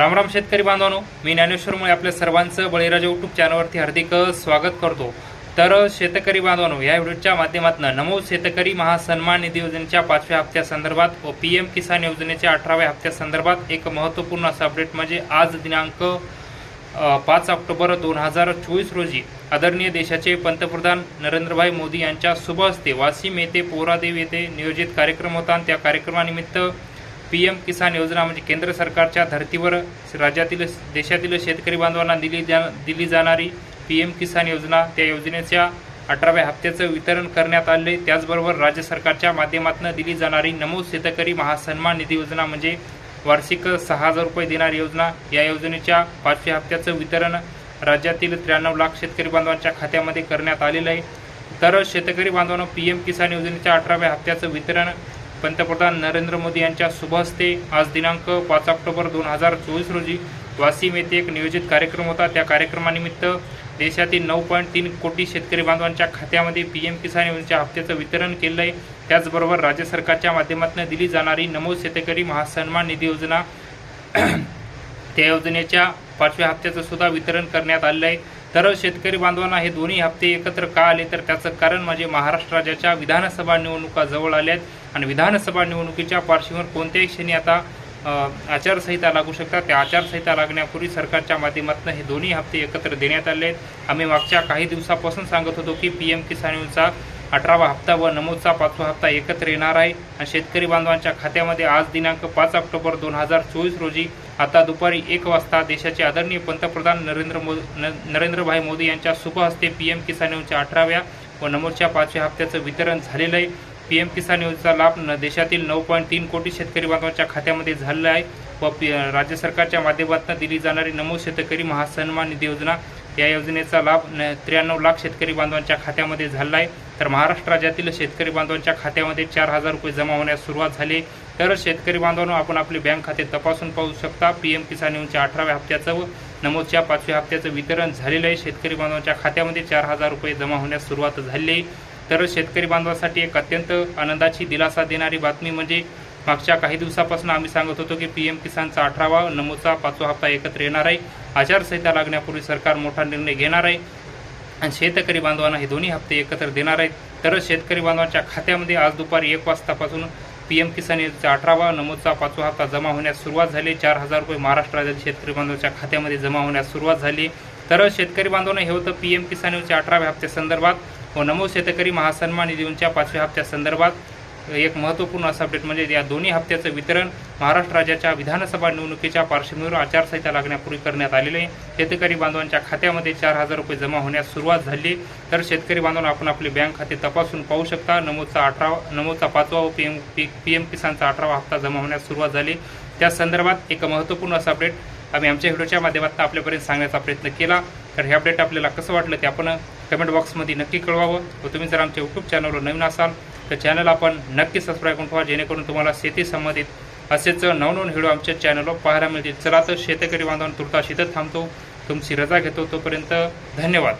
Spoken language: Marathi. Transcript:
रामराम शेतकरी बांधवानो मी ज्ञानेश्वरमुळे आपल्या सर्वांचं बळीराजा यूट्यूब चॅनलवरती हार्दिक स्वागत करतो. तर शेतकरी बांधवानो या व्हिडिओच्या माध्यमातून नमो शेतकरी महासन्मान निधी योजनेच्या पाचव्या हप्त्यासंदर्भात व पी एम किसान योजनेच्या अठराव्या हप्त्यासंदर्भात एक महत्त्वपूर्ण असं अपडेट म्हणजे आज दिनांक पाच ऑक्टोबर दोन हजार चोवीस रोजी आदरणीय देशाचे पंतप्रधान नरेंद्रभाई मोदी यांच्या शुभ हस्ते वाशिम येथे पोहरादेव येथे नियोजित कार्यक्रम होता आणि त्या कार्यक्रमानिमित्त पी एम किसान योजना म्हणजे केंद्र सरकारच्या धर्तीवर राज्यातील देशातील शेतकरी बांधवांना दिली जा दिली जाणारी पी एम किसान योजना. त्या योजनेच्या अठराव्या हप्त्याचं वितरण करण्यात आले. त्याचबरोबर राज्य सरकारच्या माध्यमातून दिली जाणारी नमो शेतकरी महासन्मान निधी योजना म्हणजे वार्षिक सहा हजार रुपये देणारी योजना. या योजनेच्या पाचव्या हप्त्याचं वितरण राज्यातील त्र्याण्णव लाख शेतकरी बांधवांच्या खात्यामध्ये करण्यात आलेलं आहे. तर शेतकरी बांधवांना पी एम किसान योजनेच्या अठराव्या हप्त्याचं वितरण पंतप्रधान नरेंद्र मोदी यांच्या शुभ हस्ते आज दिनांक पाच ऑक्टोबर दोन हजार चोवीस रोजी वाशिम येथे एक नियोजित कार्यक्रम होता. त्या कार्यक्रमानिमित्त देशातील नऊ पॉईंट तीन कोटी शेतकरी बांधवांच्या खात्यामध्ये पी एम किसान योजनेच्या हप्त्याचं वितरण केलं आहे त्याचबरोबर राज्य सरकारच्या माध्यमातून दिली जाणारी नमो शेतकरी महासन्मान निधी योजना त्या योजनेच्या पाचव्या हप्त्याचं सुद्धा वितरण करण्यात आलेलं आहे तर शेतकरी बांधवांना हे दोन्ही हप्ते एकत्र का आले? तर त्याचं कारण म्हणजे महाराष्ट्र राज्याच्या विधानसभा निवडणुका जवळ आल्या आहेत आणि विधानसभा निवडणुकीच्या पार्श्वभूमीवर कोणत्याही क्षणी आता आचारसंहिता लागू शकतात. त्या आचारसंहिता लागण्यापूर्वी सरकारच्या माध्यमातून हे दोन्ही हप्ते एकत्र देण्यात आले आहेत आम्ही मागच्या काही दिवसापासून सांगत होतो की पी एम किसान योजना अठरावा हप्ता व नमूदचा पाचवा हप्ता एकत्र येणार आहे. आणि शेतकरी बांधवांच्या खात्यामध्ये आज दिनांक पाच ऑक्टोबर दोन हजार चोवीस रोजी आता दुपारी एक वाजता देशाचे आदरणीय पंतप्रधान नरेंद्र मोदी नरेंद्रभाई मोदी यांच्या सुपहस्ते पी एम किसान योजनेच्या अठराव्या व नमूदच्या पाचव्या हप्त्याचं वितरण झालेलं आहे. पी एम किसान योजनेचा लाभ न देशातील नऊ पॉईंट तीन कोटी शेतकरी बांधवांच्या खात्यामध्ये झालेला आहे व पी राज्य सरकारच्या माध्यमातून दिली जाणारी नमो शेतकरी महासन्मान निधी योजना या योजनेचा लाभ न त्र्याण्णव लाख शेतकरी बांधवांच्या खात्यामध्ये झाला आहे तर महाराष्ट्र राज्यातील शेतकरी बांधवांच्या खात्यामध्ये चार हजार रुपये जमा होण्यास सुरुवात झाली. तर शेतकरी बांधवांनो आपण आपले बँक खाते तपासून पाहू शकता. पी एम किसान योजनेच्या अठराव्या हप्त्याचं व नमोदच्या पाचव्या हप्त्याचं वितरण झालेलं आहे शेतकरी बांधवांच्या खात्यामध्ये चार हजार रुपये जमा होण्यास सुरुवात झाली. आहे तर शेतकरी बांधवांसाठी एक अत्यंत आनंदाची दिलासा देणारी बातमी म्हणजे मागच्या काही दिवसापासून आम्ही सांगत होतो की पी एम किसानचा अठरावा नमोचा पाचवा हप्ता एकत्र येणार आहे. आचारसंहिता लागण्यापूर्वी सरकार मोठा निर्णय घेणार आहे. आणि शेतकरी बांधवांना हे दोन्ही हप्ते एकत्र देणार आहेत. तर शेतकरी बांधवांच्या खात्यामध्ये आज दुपारी एक वाजतापासून पी एम किसान योजनेचा अठरावा नमोदचा पाचवा हप्ता जमा होण्यास सुरुवात झाली. चार हजार रुपये महाराष्ट्र राज्यातील शेतकरी बांधवांच्या खात्यामध्ये जमा होण्यास सुरुवात झाली. तर शेतकरी बांधवांना हे होतं पी एम किसान योजनेच्या अठराव्या हप्त्यासंदर्भात व नमो शेतकरी महासन्मान योजनेच्या पाचव्या हप्त्यासंदर्भात एक महत्त्वपूर्ण असं अपडेट म्हणजे या दोन्ही हप्त्याचं वितरण महाराष्ट्र राज्याच्या विधानसभा निवडणुकीच्या पार्श्वभूमीवर आचारसंहिता लागण्यापूर्वी करण्यात आलेले आहे. शेतकरी बांधवांच्या खात्यामध्ये चार हजार रुपये जमा होण्यास सुरुवात झाली. तर शेतकरी बांधवांना आपण आपले बँक खाते तपासून पाहू शकता. नमोदचा अठरा नमोदचा पाचवा व P M P P M किसानचा अठरावा हप्ता जमा होण्यास सुरुवात झाली. त्या संदर्भात एक महत्त्वपूर्ण असं अपडेट आम्ही आमच्या व्हिडिओच्या माध्यमातून आपल्यापर्यंत सांगण्याचा प्रयत्न केला. तर हे अपडेट आपल्याला कसं वाटलं ते आपण कमेंट बॉक्समध्ये नक्की कळवावं व तुम्ही जर आमच्या यूट्यूब चॅनलवर नवीन असाल तर चॅनल आपण नक्की सबस्क्राईब करून ठेवा जेणेकरून तुम्हाला शेती संबंधित असेच नवनवन व्हिडिओ आमच्या चॅनलवर पाहायला मिळतील. चला तर शेतकरी बांधवांना तुर्तास शेतच थांबतो. तुमची रजा घेतो तोपर्यंत धन्यवाद.